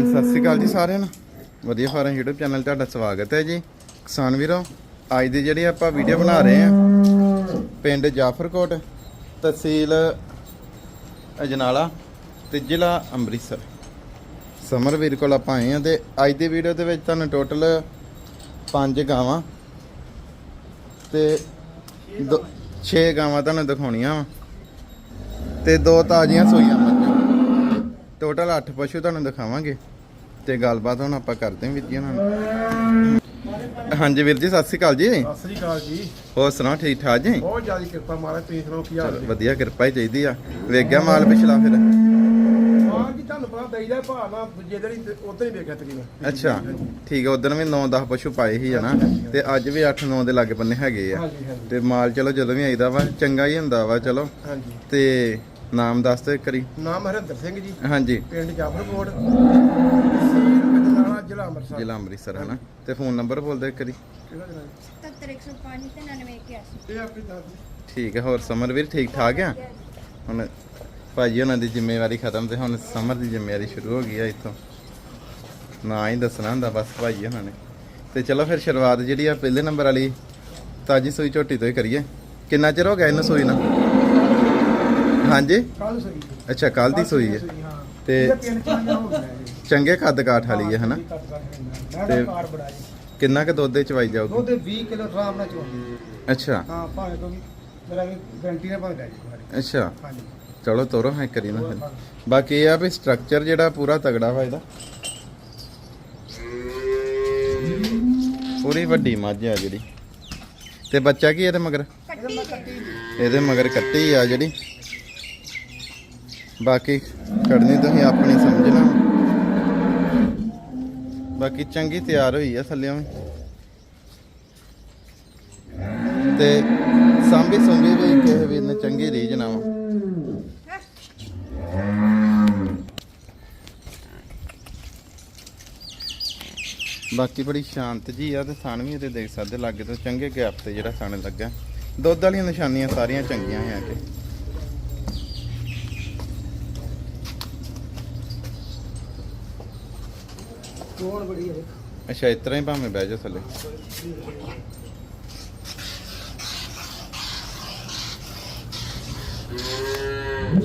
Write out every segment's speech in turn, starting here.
ਹਾਂਜੀ ਸਤਿ ਸ਼੍ਰੀ ਅਕਾਲ ਜੀ ਸਾਰਿਆਂ ਨੂੰ। ਵਧੀਆ ਫਾਰਮ YouTube ਚੈਨਲ ਤੁਹਾਡਾ ਸਵਾਗਤ ਹੈ ਜੀ। ਕਿਸਾਨ ਵੀਰੋ, ਅੱਜ ਦੀ ਜਿਹੜੀ ਆਪਾਂ ਵੀਡੀਓ ਬਣਾ ਰਹੇ ਹਾਂ, ਪਿੰਡ ਜਾਫਰਕੋਟ ਤਹਿਸੀਲ ਅਜਨਾਲਾ ਤੇ ਜ਼ਿਲ੍ਹਾ ਅੰਮ੍ਰਿਤਸਰ। ਸਮਰ ਵੀਰ ਕੋਲ ਆਪਾਂ ਆਏ ਹਾਂ ਤੇ ਅੱਜ ਦੀ ਵੀਡੀਓ ਦੇ ਵਿੱਚ ਤੁਹਾਨੂੰ ਟੋਟਲ ਪੰਜ ਗਾਵਾਂ ਤੇ 6 ਗਾਵਾਂ ਤੁਹਾਨੂੰ ਦਿਖਾਉਣੀਆਂ ਵਾ। ਤੇ ਦੋ ਤਾਜ਼ੀਆਂ ਸੂਈਆਂ ਟੋਟਲ 8 ਪਸ਼ੂ ਤੁਹਾਨੂੰ ਦਿਖਾਵਾਂਗੇ ਤੇ ਗੱਲਬਾਤ ਹੁਣ ਆਪਾਂ ਕਰਦੇ ਹਾਂ ਵੀਰ ਜੀ ਉਹਨਾਂ ਨਾਲ। ਹਾਂਜੀ ਵੀਰ ਜੀ ਸਤਿ ਸ਼੍ਰੀ ਅਕਾਲ ਜੀ। ਸਤਿ ਸ੍ਰੀ ਅਕਾਲ ਜੀ। ਹੋਰ ਸੁਣਾਓ ਠੀਕ ਠਾਕ ਜੀ? ਬਹੁਤ ਜ਼ਿਆਦਾ ਕਿਰਪਾ ਮਹਾਰਾਜ ਤੁਸੀਂ ਸੁਣਾਓ ਕੀ ਹਾਲ ਜੀ? ਵਧੀਆ ਕਿਰਪਾ ਹੀ ਚਾਹੀਦੀ ਆ। ਵੇਖ ਗਿਆ ਮਾਲ ਪਿਛਲਾ ਫਿਰ? ਹਾਂ ਜੀ ਤੁਹਾਨੂੰ ਪਤਾ ਦਈਦਾ ਭਾਅ ਨਾ ਦੂਜੇ ਦਿਨ ਉਧਰ ਹੀ ਵੇਖਿਆ ਤਕਰੀਬਨ। ਅੱਛਾ ਠੀਕ ਹੈ ਉਦੋਂ ਵੀ 9-10 ਪਸ਼ੂ ਪਾਏ ਹੀ ਆ ਨਾ ਤੇ ਅੱਜ ਵੀ 8-9 ਦੇ ਲਾਗੇ ਬੰਨੇ ਹੈਗੇ ਆ। ਤੇ ਮਾਲ ਚਲੋ ਜਦੋਂ ਵੀ ਆਈਦਾ ਵਾ ਚੰਗਾ ਹੀ ਹੁੰਦਾ ਵਾ ਚਲੋ। ਹਾਂਜੀ। ਤੇ ਨਾਮ ਦੱਸ ਦਿਓ ਇੱਕ ਵਾਰੀ। ਨਾਮ ਹਰਿੰਦਰ ਸਿੰਘ ਜੀ। ਹਾਂਜੀ। ਪਿੰਡ ਜਾਫਰਕੋਟ ਤਹਿਸੀਲ ਜ਼ਿਲ੍ਹਾ ਅੰਮ੍ਰਿਤਸਰ। ਜ਼ਿਲ੍ਹਾ ਅੰਮ੍ਰਿਤਸਰ ਹੈ ਨਾ ਤੇ ਫੋਨ ਨੰਬਰ ਬੋਲ ਦਿਓ ਇੱਕ ਵਾਰੀ। ਕਿਹੜਾ ਜਨਾਬ? 7105 ਤੇ 9981 ਇਹ ਆਪਣੀ ਦੱਸ ਦਿਓ। ਠੀਕ ਹੈ ਹੋਰ ਸਮਰ ਵੀਰ ਠੀਕ ਠਾਕ ਆ? ਹੁਣ ਭਾਜੀ ਉਹਨਾਂ ਦੀ ਜ਼ਿੰਮੇਵਾਰੀ ਖਤਮ ਤੇ ਹੁਣ ਸਮਰ ਦੀ ਜ਼ਿੰਮੇਵਾਰੀ ਸ਼ੁਰੂ ਹੋ ਗਈ ਆ ਇੱਥੋਂ। ਨਾ ਹੀ ਦੱਸਣਾ ਹੁੰਦਾ ਬਸ ਭਾਜੀ ਉਹਨਾਂ ਨੇ। ਤੇ ਚਲੋ ਫਿਰ ਸ਼ੁਰੂਆਤ ਜਿਹੜੀ ਆ ਪਹਿਲੇ ਨੰਬਰ ਵਾਲੀ ਤਾਜੀ ਸੂਈ ਝੋਟੀ ਤੋਂ ਹੀ ਕਰੀਏ। ਕਿੰਨਾ ਚਿਰ ਹੋ ਗਿਆ ਇਹਨੂੰ ਸੂਈ ਨੂੰ? ਹਾਂਜੀ। ਕੱਲ ਸਹੀ ਅੱਛਾ ਕੱਲ ਦੀ ਸੂਈ ਹੈ। ਹਾਂ। ਤੇ ਤਿੰਨ ਹੋ ਚੰਗੇ ਕੱਦ ਕਾਠ ਵਾਲੀ ਹੈ ਹਨਾ? ਤੇ- ਤਾਂ ਕਾਰ ਬੜਾ ਜੀ। ਕਿੰਨਾ ਕੁ ਦੁੱਧ ਦੇ ਚਵਾਈ ਜਾਊਗੀ? ਦੁੱਧ 20 ਕਿਲੋ ਆਰਾਮ ਨਾਲ ਚੋਂਦੀ ਅੱਛਾ। ਹਾਂ ਭਾਵੇਂ ਤੋਂ ਵੀ ਮੇਰਾ ਵੀ ਗਰੰਟੀ ਨਾਲ ਭਾਵੇਂ ਲੈ ਜੀ ਅੱਛਾ। ਹਾਂਜੀ। ਚਲੋ ਤੋਰੋ ਹੈ ਕਰੀ ਨਾ। ਫਿਰ ਬਾਕੀ ਇਹ ਆ ਵੀ ਸਟਰਕਚਰ ਜਿਹੜਾ ਪੂਰਾ ਤਗੜਾ ਵਾ ਇਹਦਾ। ਪੂਰੀ ਵੱਡੀ ਮੱਝ ਆ ਜਿਹੜੀ। ਤੇ ਬੱਚਾ ਕੀ ਇਹਦੇ ਮਗਰ? ਕੱਟੀ। ਜੇ ਇਹਦੇ ਮਗਰ ਕੱਟੀ ਆ ਜਿਹੜੀ। ਬਾਕੀ ਕੱਢਣੀ ਤੁਸੀਂ ਆਪਣੀ ਸਮਝਣਾ ਬਾਕੀ ਚੰਗੀ ਤਿਆਰ ਹੋਈ ਆ ਥੱਲਿਓਂ ਵੀ। ਤੇ ਸਾਂਭੀ ਸੁੰਭੀ ਵੀ ਕਿਸੇ ਵੀਰ ਨੇ ਚੰਗੀ ਰੀਝ ਨਾ ਵਾ ਬਾਕੀ ਬੜੀ ਸ਼ਾਂਤ ਜੀ ਆ ਤੇ ਥਣ ਵੀ ਇਹਦੇ ਦੇਖ ਸਕਦੇ, ਲੱਗੇ ਤੋਂ ਚੰਗੇ ਗੈਪ ਤੇ ਜਿਹੜਾ ਥਣ ਲੱਗਾ। ਦੁੱਧ ਵਾਲੀਆਂ ਨਿਸ਼ਾਨੀਆਂ ਸਾਰੀਆਂ ਚੰਗੀਆਂ ਆ ਕਿ। ਕੋਣ ਬੜੀ ਹੈ ਅੱਛਾ ਇਸ ਤਰ੍ਹਾਂ ਹੀ ਭਾਵੇਂ ਬਹਿ ਜਾ ਥੱਲੇ।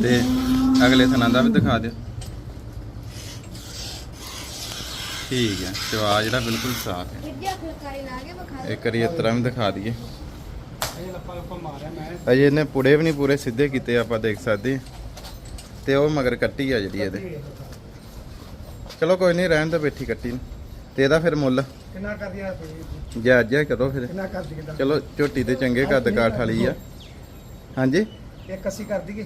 ਤੇ ਅਗਲੇ ਥਣਾਂ ਦਾ ਵੀ ਦਿਖਾ ਦਿਓ। ਠੀਕ ਹੈ ਚਵਾ ਜਿਹੜਾ ਬਿਲਕੁਲ ਸਾਫ਼ ਹੈ। ਇੱਕ ਵਾਰੀ ਇਸ ਤਰ੍ਹਾਂ ਵੀ ਦਿਖਾ ਦਈਏ। ਇਹ ਲੱਪਾ ਲੱਪਾ ਮਾਰਿਆ ਮੈਂ ਅਜੇ ਇਹਨੇ ਪੁੜੇ ਵੀ ਨਹੀਂ ਪੂਰੇ ਸਿੱਧੇ ਕੀਤੇ ਆਪਾਂ ਦੇਖ ਸਕਦੇ। ਤੇ ਉਹ ਮਗਰ ਕੱਟੀ ਆ ਜਿਹੜੀ ਇਹਦੇ। ਚਲੋ ਕੋਈ ਨਹੀਂ ਰਹਿਣ ਤਾਂ ਬੈਠੀ ਕੱਟੀ ਨੂੰ। ਤੇ ਇਹਦਾ ਫਿਰ ਮੁੱਲ। ਕਿੰਨਾ ਕਰਦੀ ਆ ਤੁਸੀਂ? ਜਾਇਜ਼ ਜਿਹਾ ਕਰੋ ਫਿਰ। ਕਿੰਨਾ ਕਰਦੀ ਕਿੰਨਾ ਚਲੋ ਝੋਟੀ ਤੇ ਚੰਗੇ ਕੱਦ ਕਾਠ ਵਾਲੀ ਆ। ਹਾਂਜੀ? ਇੱਕ ਅੱਸੀ ਕਰ ਦਈਏ?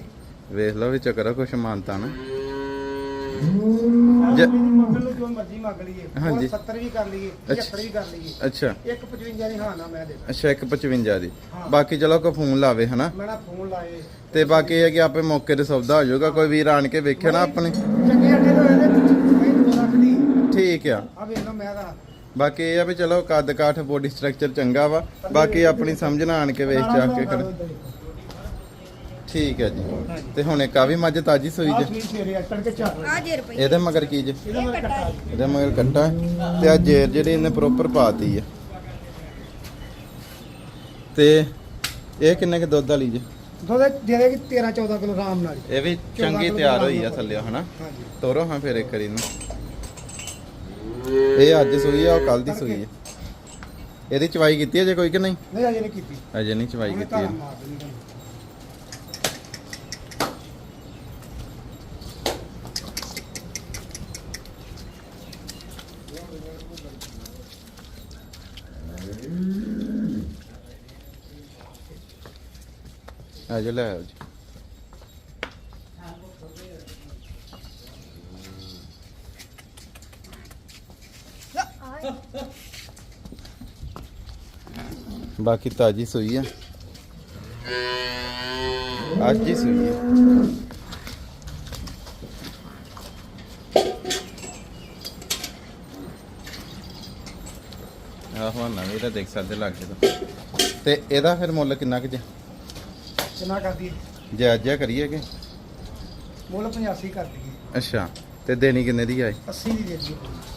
ਵੇਖ ਲਓ ਵਿੱਚ ਕਰੋ ਕੁਛ ਮਾਨਤਾ ਨਾ। ਜੇ। ਜੇ- ਮੰਗ ਲਓ ਜੋ ਮਰਜ਼ੀ ਮੰਗ ਲਈਏ। ਹਾਂਜੀ। ਹਾਂਜੀ। 70 ਵੀ ਕਰ ਲਈਏ 75 ਵੀ ਕਰ ਲਈਏ। ਅੱਛਾ। 155 ਦੀ ਹਾਂ ਨਾ ਮੈਂ ਦੇ। ਅੱਛਾ 155 ਦੀ। ਬਾਕੀ ਚਲੋ ਕੋ ਫੋਨ ਲਾਵੇ ਹਨਾ? ਮੈਂ ਨਾ ਫੋਨ ਲਾਏ। ਤੇ ਬਾਕੀ ਇਹ ਹੈ ਕਿ ਆਪੇ ਮੌਕੇ ਤੇ ਸੌਦਾ ਹੋ ਜਾਊਗਾ। ਕੋਈ ਵੀਰ ਆਣ ਕੇ ਵੇਖੇ ਨਾ ਆਪਣੇ। ਚੰਗੇ ਠੀਕ ਆ। ਆ ਵੇਖ ਲਓ ਮੈਂ ਦਾ ਬਾਕੀ ਇਹ ਆ ਵੀ ਚਲੋ ਕੱਦ ਕਾਠ ਬੋਡੀ ਸਟਰਕਚਰ ਚੰਗਾ ਵਾ। ਬਾਕੀ ਆਪਣੀ ਸਮਝ ਨਾਲ ਆਣ ਕੇ ਵੇਚ ਜਾ ਕੇ ਕਰ ਠੀਕ ਹੈ ਜੀ। ਤੇ ਹੁਣ ਇੱਕ ਆ ਵੀ ਮੱਝ ਤਾਜੀ ਸੂਈ ਆ ਜੇ ਸੂਈ ਸਵੇਰੇ ਆ ਤੜਕੇ 4 ਆ ਜੇ ਰੁਪਏ ਇਹਦੇ ਮਗਰ ਕੀ ਜੇ? ਇਹਦਾ ਇਹ ਮੈਂ ਕੱਟਾ। ਕੱਟਾ ਜੀ। ਇਹਦੇ ਮਗਰ ਕੱਟਾ। ਹੈ ਤੇ ਆ ਜੇਰ ਜਿਹੜੀ ਇਹਨੇ ਪ੍ਰੋਪਰ ਪਾਤੀ ਆ। ਤੇ ਇਹ ਕਿੰਨੇ ਕੁ ਦੁੱਧ ਵਾਲੀ ਜੇ? ਦੁੱਧ ਦੇ ਦੇਗੀ 13 14 ਕਿਲੋ ਆਰਾਮ ਨਾਲ। ਹੀ। ਇਹ ਵੀ ਚੰਗੀ ਤਿਆਰ ਹੋਈ ਆ ਥੱਲੇ ਹਨਾ। ਹਾਂਜੀ। ਤੋਰੋ ਹਾਂ ਫਿਰ ਇੱਕ ਵਾਰੀ ਨੂੰ ਇਹ ਅੱਜ ਸੂਈ ਆ ਉਹ ਕੱਲ ਦੀ ਸੂਈ ਹੈ ਇਹਦੀ ਚਵਾਈ ਕੀਤੀ ਹੈ ਜੇ ਕੋਈ ਕਿ ਨਹੀਂ? ਨਹੀਂ ਅਜੇ ਨਹੀਂ ਕੀਤੀ। ਅਜੇ ਨਹੀਂ ਚਵਾਈ ਕੀਤੀ। ਹੈ ਲੈ ਆਓ ਜੀ। ਬਾਕੀ ਤਾਜੀ ਸੂਈ ਆ। ਅੱਜ ਹੀ ਸੂਈ ਆ। ਆਹੋ ਨਵੀਂ ਤਾਂ ਦੇਖ ਸਕਦੇ ਲੱਗ ਜਦੋਂ ਤੇ ਇਹਦਾ ਫਿਰ ਮੁੱਲ ਕਿੰਨਾ ਕੁ ਜੇ ਕਿੰਨਾ ਕਰਦੀ ਜਾਇਜ਼ ਜਿਹਾ ਕਰੀਏ ਕਿ? ਮੁੱਲ 85 ਕਰ ਦਈਏ। ਅੱਛਾ ਤੇ ਦੇਣੀ ਕਿੰਨੇ ਦੀ ਆਏ? 80 ਦੀ ਦੇ ਦਿਓ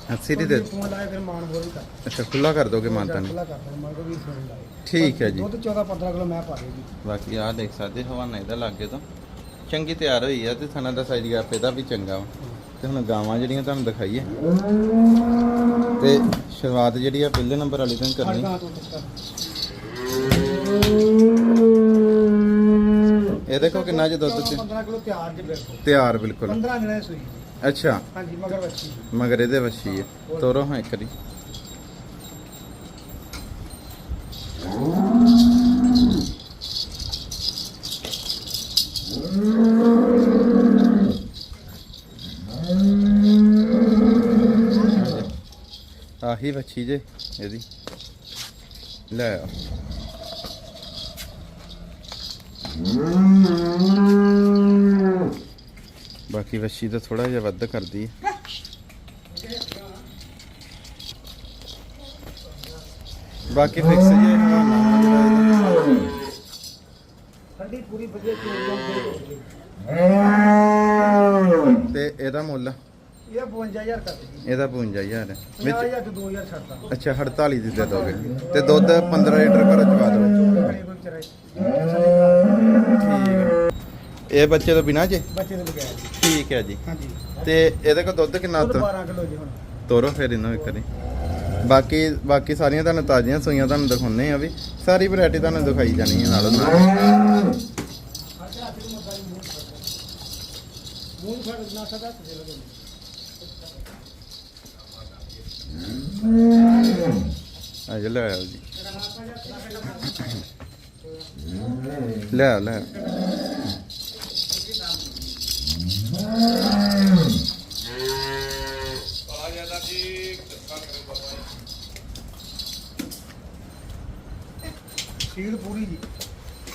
80 ਦੀ ਦੇ ਫੋਨ ਲਾਇਆ ਫਿਰ ਮਾਨ ਹੋਰ ਵੀ ਕਰ ਅੱਛਾ ਖੁੱਲਾ ਕਰ ਦੋਗੇ ਮਾਨਤਾ ਨੂੰ ਖੁੱਲਾ ਕਰ ਦੇ ਮਾਨ ਕੋ ਵੀ ਫੋਨ ਲਾਇਆ ਠੀਕ ਹੈ ਜੀ। ਦੁੱਧ 14 15 ਕਿਲੋ ਮੈਂ ਪਾ ਦੇਗੀ ਬਾਕੀ ਆਹ ਦੇਖ ਸਕਦੇ ਹਵਾਨਾ ਇਹਦਾ ਲੱਗੇ ਤੋਂ। ਚੰਗੀ ਤਿਆਰ ਹੋਈ ਆ ਤੇ ਥਣਾ ਦਾ ਸਾਈਜ਼ ਗੈਪ ਇਹਦਾ ਵੀ ਚੰਗਾ ਵਾ। ਤੇ ਹੁਣ ਗਾਵਾਂ ਜਿਹੜੀਆਂ ਤੁਹਾਨੂੰ ਦਿਖਾਈਏ। ਤੇ ਸ਼ੁਰੂਆਤ ਜਿਹੜੀ ਆ ਪਹਿਲੇ ਨੰਬਰ ਵਾਲੀ ਤੋਂ ਕਰਨੀ। ਇਹ ਦੇਖੋ ਕਿੰਨਾ ਜੇ ਦੁੱਧ ਚ। 15 ਕਿਲੋ ਤਿਆਰ ਜੇ ਬਿਲਕੁਲ। ਤਿਆਰ ਬਿਲਕੁਲ। 15 ਦਿਨਾਂ ਦੀ ਸੂਈ। ਅੱਛਾ। ਹਾਂਜੀ ਮਗਰ ਬੱਚੀ ਮਗਰ ਇਹਦੇ ਵੱਛੀ ਹੈ। ਤੋਰੋ ਹਾਂ ਇੱਕ ਵਾਰੀ। ਆਹੀ ਵੱਛੀ ਜੇ ਇਹਦੀ। ਲੈ ਆ। ਬਾਕੀ ਵੱਛੀ ਤਾਂ ਥੋੜਾ ਜਿਹਾ ਵੱਧ ਕਰਦੀ ਹੈ। ਬਾਕੀ ਫਿਕਸ ਜੇ। ਠੰਡੀ ਪੂਰੀ ਵਧੀਆ ਤੇ ਇਹਦਾ ਮੁੱਲ? ਇਹ 52000 ਕਰ ਦਿੱਤੀ। ਇਹਦਾ 55000 ਹੈ। ਵਿੱਚ 50000 ਤੋਂ 2000 ਛੱਡਤਾ ਅੱਛਾ 48 ਦੀ ਦੇ ਦੋਗੇ। ਤੇ ਦੁੱਧ 15 ਲੀਟਰ ਘਰੋਂ ਚਵਾ ਦਿਓ। ਠੀਕ ਹੈ। ਇਹ ਬੱਚੇ ਤੋਂ ਬਿਨਾ ਜੇ? ਬੱਚੇ ਦੇ ਬਗੈਰ। ਠੀਕ ਹੈ ਜੀ। ਹਾਂਜੀ। ਤੇ ਇਹਦੇ ਕੋਲ ਦੁੱਧ ਕਿੰਨਾ ਦੁੱਧ ਹੁੰਦਾ 12 ਕਿਲੋ ਜੀ ਹੁਣ। ਤੋਰੋ ਫਿਰ ਇਹਨੂੰ ਇੱਕ ਵਾਰੀ। ਬਾਕੀ ਬਾਕੀ ਸਾਰੀਆਂ ਤੁਹਾਨੂੰ ਤਾਜ਼ੀਆਂ ਸੂਈਆਂ ਤੁਹਾਨੂੰ ਦਿਖਾਉਣੇ ਆ ਵੀ ਸਾਰੀ ਵੈਰਾਈਟੀ ਤੁਹਾਨੂੰ ਦਿਖਾਈ ਜਾਣੀ ਹੈ ਨਾਲ ਨਾਲ। ਲੈ ਆਓ ਜੀ। ਲੈ ਲੈ ਸੀਲ ਪੂਰੀ ਜੀ।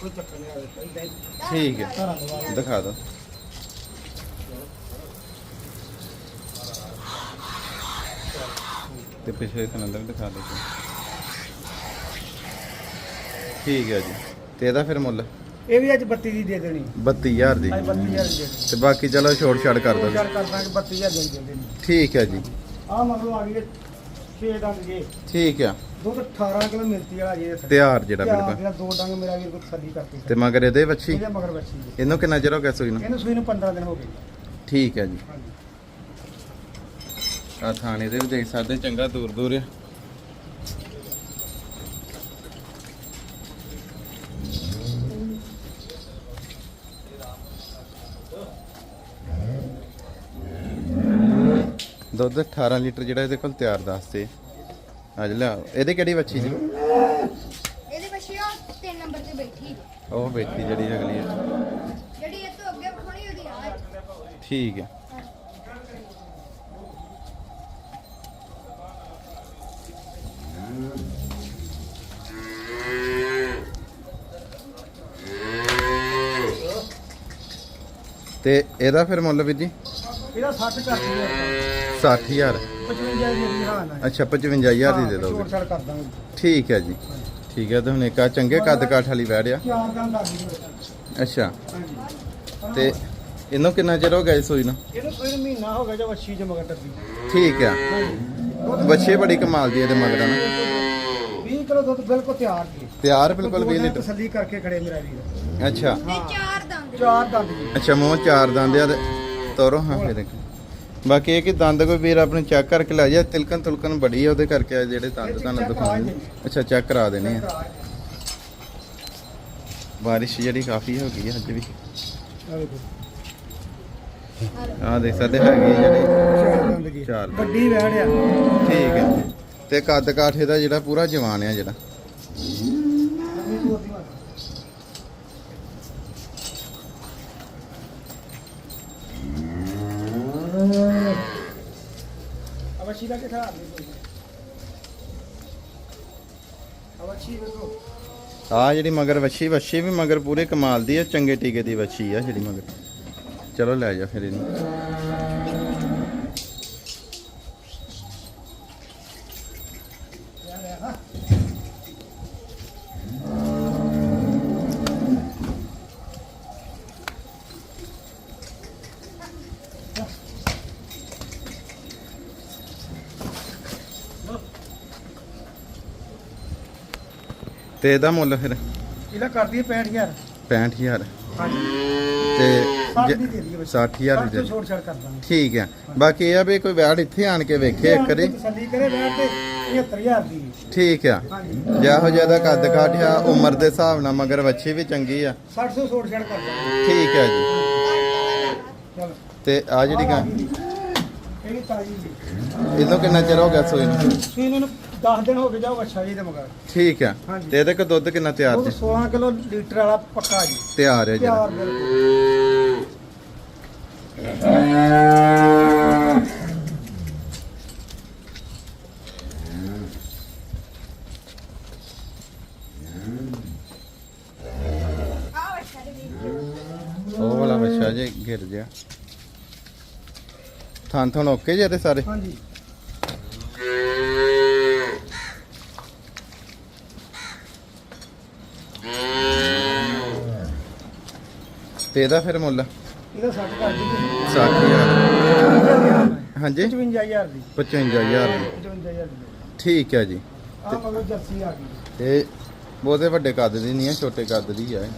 ਕੋਈ ਚੱਕਰ ਨਹੀਂ ਆਵੇ ਇਦਾਂ ਹੀ ਠੀਕ ਹੈ। ਧਾਰਾਂ ਦਵਾ ਦਿਖਾ ਦੋ ਤੇ ਪਿਛਲੇ ਸਿਲੰਡਰ ਦਿਖਾ ਦਿਓ। ਜੀ। ਠੀਕ ਹੈ ਜੀ। ਤੇ ਇਹਦਾ ਫਿਰ ਮੁੱਲ? ਇਹ ਵੀ ਅੱਜ 32 ਦੀ ਦੇ ਦੇਣੀ। 32000 ਦੀ। ਅੱਜ 32000 ਦੀ ਦੇ ਦੇਣੀ। ਤੇ ਬਾਕੀ ਚਲੋ ਛੋੜ ਛਾੜ ਕਰ ਦੋ। ਕਰ ਦਾਂਗੇ 32000 ਦੀ ਦੇ ਦੇਣੀ। ਠੀਕ ਹੈ ਜੀ। ਆ ਮਗਰੋਂ ਆ ਗਈ 6 ਡੰਗ ਜੇ। ਠੀਕ ਆ। ਦੁੱਧ 18 ਕਿਲੋ ਮਿਲਤੀ ਵਾਲਾ ਜੇ ਤਿਆਰ ਜਿਹੜਾ ਬਿਲਕੁਲ ਜਿਹੜਾ ਦੋ ਡੰਗ ਮੇਰਾ ਵੀਰ ਕੋ ਤਸੱਲੀ ਕਰਕੇ ਤੇ ਮਗਰ ਇਹਦੇ ਵੱਛੀ? ਇਹਦੇ ਮਗਰ ਬੱਚੀ ਜੀ। ਇਹਨੂੰ ਕਿੰਨਾ ਚਿਰ ਹੋ ਗਿਆ ਸੂਈ ਨੂੰ? ਇਹਨੂੰ ਸੂਈ ਨੂੰ 15 ਦਿਨ ਹੋ ਗਏ। ਠੀਕ ਹੈ ਜੀ। ਹਾਂਜੀ। ਆ ਥਾਣੇ ਦੇ ਵੀ ਦੇਖ ਸਕਦੇ ਚੰਗਾ ਦੂਰ ਦੂਰ ਆ। ਦੁੱਧ 18 ਲੀਟਰ ਜਿਹੜਾ ਇਹਦੇ ਕੋਲ ਤਿਆਰ ਦੱਸਦੇ ਅੱਜ ਲਿਆ ਇਹਦੇ ਕਿਹੜੀ ਵੱਛੀ ਜੀ? ਇਹਦੇ ਬੱਚੀ ਉਹ ਤਿੰਨ ਨੰਬਰ ਤੇ ਬੈਠੀ ਉਹ ਬੇਟੀ ਜਿਹੜੀ ਅਗਲੀ ਹੈ ਜਿਹੜੀ ਇਹ ਤੋਂ ਅੱਗੇ ਵਿਖਾਉਣੀ ਉਹਦੀ ਆ। ਠੀਕ ਹੈ ਤੇ ਇਹਦਾ ਫਿਰ ਮੁੱਲ ਵੀਰ ਜੀ? ਇਹਦਾ 60 ਕਰ ਦਿਓ। 60000 55 ਦੀ ਦੀ ਹਾਂ ਨਾ ਅੱਛਾ 55000 ਦੀ ਦੇ ਛਾੜ ਕਰ ਦਾਂਗੇ। ਠੀਕ ਹੈ ਜੀ। ਠੀਕ ਹੈ ਤੇ ਹੁਣ ਇੱਕ ਆ ਚੰਗੇ ਕੱਦ ਕਾਠ ਵਾਲੀ ਬੈੜ ਆ। ਚਾਰ ਦਿਨ ਕਰ ਦਿਓ ਅੱਛਾ। ਹਾਂਜੀ। ਤੇ ਇਹਨੂੰ ਕਿੰਨਾ ਚਿਰ ਹੋ ਗਿਆ ਇਸ ਸੂਈ ਨੂੰ? ਇਹਨੂੰ ਸੂਈ ਨੂੰ ਮਹੀਨਾ ਹੋ ਗਿਆ ਜਾਂ ਵੱਛੀ ਚ ਮਗਰ ਡੱਬੀ ਠੀਕ ਆ। ਬੱਚੇ ਬੜੀ ਕਮਾਲ ਦੀ ਇਹਦੇ ਮਗਰ ਨਾ? 20 ਕਿਲੋ ਦੁੱਧ ਬਿਲਕੁਲ ਤਿਆਰ ਜੀ। ਤਿਆਰ ਬਿਲਕੁਲ 20 ਲੀਟਰ। ਤਸੱਲੀ ਕਰਕੇ ਖੜੇ ਮੇਰਾ ਵੀਰ। ਅੱਛਾ। ਚਾਰ ਦੰਦ। ਚਾਰ ਦੰਦ ਜੀ। ਅੱਛਾ ਮੂੰਹ ਚਾਰ ਦੰਦ ਆ ਤੇ ਤੋਰੋ ਹਾਂ ਫਿਰ ਇੱਕ। ਬਾਕੀ ਇਹ ਕਿ ਦੰਦ ਕੋਈ ਵੀਰ ਆਪਣੇ ਚੈੱਕ ਕਰਕੇ ਲੈ ਜਾ ਤਿਲਕਣ ਤੁਲਕਣ ਬੜੀ ਆ ਉਹਦੇ ਕਰਕੇ ਜਿਹੜੇ ਦੰਦ ਤੁਹਾਨੂੰ ਦਿਖਾਉਣੇ ਅੱਛਾ ਚੈੱਕ ਕਰਾ ਦੇਣੇ ਆ। ਬਾਰਿਸ਼ ਜਿਹੜੀ ਕਾਫੀ ਹੋ ਗਈ ਅੱਜ ਵੀ। ਆ ਦੇਖ। ਸਕਦੇ ਹੈਗੇ ਜਿਹੜੇ ਚਾਰ। ਵੱਡੀ ਵੈੜ ਆ। ਠੀਕ ਹੈ। ਤੇ ਕੱਦ ਕਾਠੇ ਦਾ ਜਿਹੜਾ ਪੂਰਾ ਜਵਾਨ ਆ ਜਿਹੜਾ। ਅਵਛੀ ਦਾ ਕਿਥਾ ਆ ਗਈ ਅਵਛੀ ਵੇਖੋ ਆ ਜਿਹੜੀ ਮਗਰ ਵੱਛੀ ਵੱਛੀ ਵੀ ਮਗਰ ਪੂਰੇ ਕਮਾਲ ਦੀ ਆ, ਚੰਗੇ ਟੀਕੇ ਦੀ ਵੱਛੀ ਆ ਜਿਹੜੀ ਮਗਰ। ਚਲੋ ਲੈ ਜਾ ਫਿਰ ਇਹਨੂੰ। ਤੇ ਇਹਦਾ ਮੁੱਲ ਫਿਰ? ਇਹਦਾ ਕਰਦੀ 65000 65000 ਹਾਂਜੀ। ਤੇ 60 ਜੇ- ਦੀ ਦੇ ਦਈਏ 60000 ਦੀ ਤੋਂ ਦੇ। ਛੋੜ ਛੜ ਕਰ ਦਾਂਗੇ। ਠੀਕ ਹੈ ਬਾਕੀ ਇਹ ਆ ਵੀ ਕੋਈ ਵੈੜ ਇੱਥੇ ਆਣ ਕੇ ਵੇਖੇ ਇੱਕ ਵਾਰੀ। ਤਸੱਲੀ ਕਰੇ ਬੈਠ ਤੇ 75000 ਦੀ। ਠੀਕ ਆ। ਹਾਂਜੀ। ਜਿਹੋ ਜਿਹਾ ਦਾ ਕੱਦ ਕਾਠਿਆ ਉਮਰ ਦੇ ਹਿਸਾਬ ਨਾਲ ਮਗਰ ਵੱਛੀ ਵੀ ਚੰਗੀ ਆ। 60 ਤੋਂ ਛੋੜ ਛੜ ਕਰ ਦਾਂਗੇ। ਠੀਕ ਹੈ ਜੀ। ਚਲੋ। ਤੇ ਆ ਜਿਹੜੀ ਗਾ। ਇਹਦੀ ਤਾਜੀ ਜੀ। ਇਹਨੂੰ ਕਿੰਨਾ ਚਿਰ ਹੋ ਗਿਆ ਸੂਈ ਨੂੰ? ਸੂਈ ਨੂੰ 10 ਦਿਨ ਹੋ ਗਏ ਜਾਓ ਅੱਛਾ ਜੀ ਮਗਰ। ਠੀਕ ਆ। ਹਾਂਜੀ। ਤੇ ਇਹਦੇ ਕੋ ਦੁੱਧ ਕਿੰਨਾ ਤਿਆਰ ਉਹ ਜੀ? 16 ਕਿਲੋ ਲੀਟਰ ਵਾਲਾ ਪੱਕਾ ਜੀ। ਤਿਆਰ ਹੈ ਜੀ। ਬਿਲਕੁਲ। ਉਹ ਵਾਲਾ ਬੱਚਾ ਗਿਰ ਗਿਆ। ਥਾਂ ਥਾਂ ਓਕੇ ਜੇ ਤੇ ਸਾਰੇ? ਹਾਂਜੀ। ਤੇ ਇਹਦਾ ਫਿਰ ਮੁੱਲ? ਇਹਦਾ 60 ਕਰ ਦਿੱਤੀ। 60000 ਹਾਂਜੀ? 55000 ਦੀ। 55000 ਦੀ। 55000 ਦੀ। ਠੀਕ ਹੈ ਜੀ। ਆ ਮਗਰ ਜਰਸੀ ਆ ਗਈ। ਇਹ ਬਹੁਤੇ ਵੱਡੇ ਕੱਦ ਦੀ ਨਹੀਂ ਹੈ ਛੋਟੇ ਕੱਦ ਦੀ ਹੈ।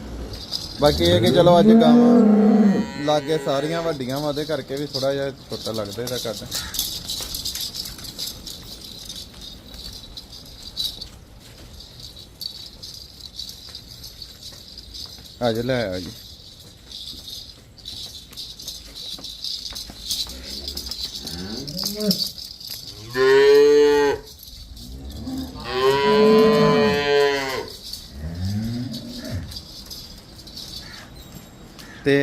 ਬਾਕੀ ਇਹ ਕਿ ਚਲੋ ਅੱਜ ਗਾਵਾਂ ਲਾਗੇ ਸਾਰੀਆਂ ਵੱਡੀਆਂ ਵਾ ਉਹਦੇ ਕਰਕੇ ਵੀ ਥੋੜਾ ਜਿਹਾ ਛੋਟਾ ਲੱਗਦਾ ਇਹਦਾ ਕੱਦ। ਅੱਜ ਲੈ ਆਓ ਜੀ। ਤੇ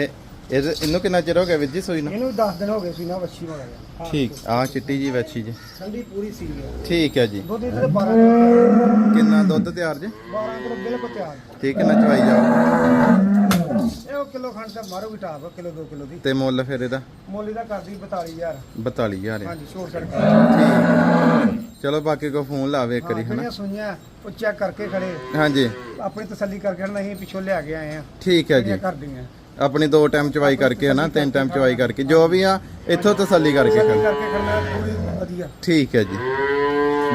ਇਹਦੇ ਇਹਨੂੰ ਕਿੰਨਾ ਚਿਰ ਹੋ ਗਿਆ ਵੀਰ ਜੀ ਸੂਈ ਨੂੰ? ਇਹਨੂੰ 10 ਦਿਨ ਹੋ ਗਏ ਸੀ ਨਾ ਵੱਛੀ ਮਗਰ ਠੀਕ ਆ ਚਿੱਟੀ ਜੀ ਵੱਛੀ ਜੀ। ਠੰਡੀ ਪੂਰੀ ਸੀ ਠੀਕ ਹੈ ਜੀ। ਦੁੱਧ ਇਹਦੇ 12 ਕਿਲੋ ਕਿੰਨਾ ਦੁੱਧ ਤਿਆਰ ਜੀ? 12 ਕਿਲੋ ਬਿਲਕੁਲ ਤਿਆਰ। ਠੀਕ ਕਿੰਨਾ ਚਵਾਈ ਜਾਓ। ਇਹ ਉਹ ਕਿਲੋ ਖੰਡ ਤੇ ਮਾਰੂ ਵੀ ਟਾਪ ਕਿਲੋ 2 ਕਿਲੋ ਦੀ। ਤੇ ਮੁੱਲ ਫਿਰ ਇਹਦਾ? ਮੁੱਲ ਇਹਦਾ ਕਰਦੀ 42000 42000 ਹੈ ਹਾਂਜੀ ਛੋੜ ਛੜ ਚਲੋ ਬਾਕੀ ਕੋ ਫੋਨ ਲਾਵੇ ਇੱਕ ਵਾਰੀ ਹਨਾ? ਜਿਹੜੀਆਂ ਸੁਈਆਂ ਉਹ ਚੈੱਕ ਕਰਕੇ ਖੜੇ। ਹਾਂਜੀ। ਆਪਣੀ ਤਸੱਲੀ ਕਰਕੇ ਖੜੇ ਨਹੀਂ ਪਿੱਛੋਂ ਲਿਆ ਕੇ ਆਏ ਆ ਠੀਕ ਹੈ ਜੀ। ਜਿਹੜੀਆਂ ਕਰਦੀਆਂ। ਆਪਣੀ ਦੋ ਟਾਈਮ ਚਵਾਈ ਕਰਕੇ ਹਨਾ ਤਿੰਨ ਟਾਈਮ ਚਵਾਈ ਕਰਕੇ। ਜੋ ਵੀ ਆ ਇੱਥੋਂ ਤਸੱਲੀ ਕਰਕੇ ਤਸੱਲੀ ਕਰਕੇ ਪੂਰੀ ਵਧੀਆ। ਠੀਕ ਹੈ ਜੀ।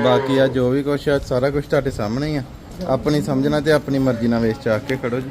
ਬਾਕੀ ਆ ਜੋ ਵੀ ਕੁਛ ਆ ਸਾਰਾ ਕੁਝ ਤੁਹਾਡੇ ਸਾਹਮਣੇ ਹੀ ਆ। ਆਪਣੀ ਸਮਝਣਾ ਤੇ ਆਪਣੀ ਮਰਜ਼ੀ ਨਾਲ ਵੇਚ ਚਾਕ ਕੇ ਖੜੋ ਜੀ।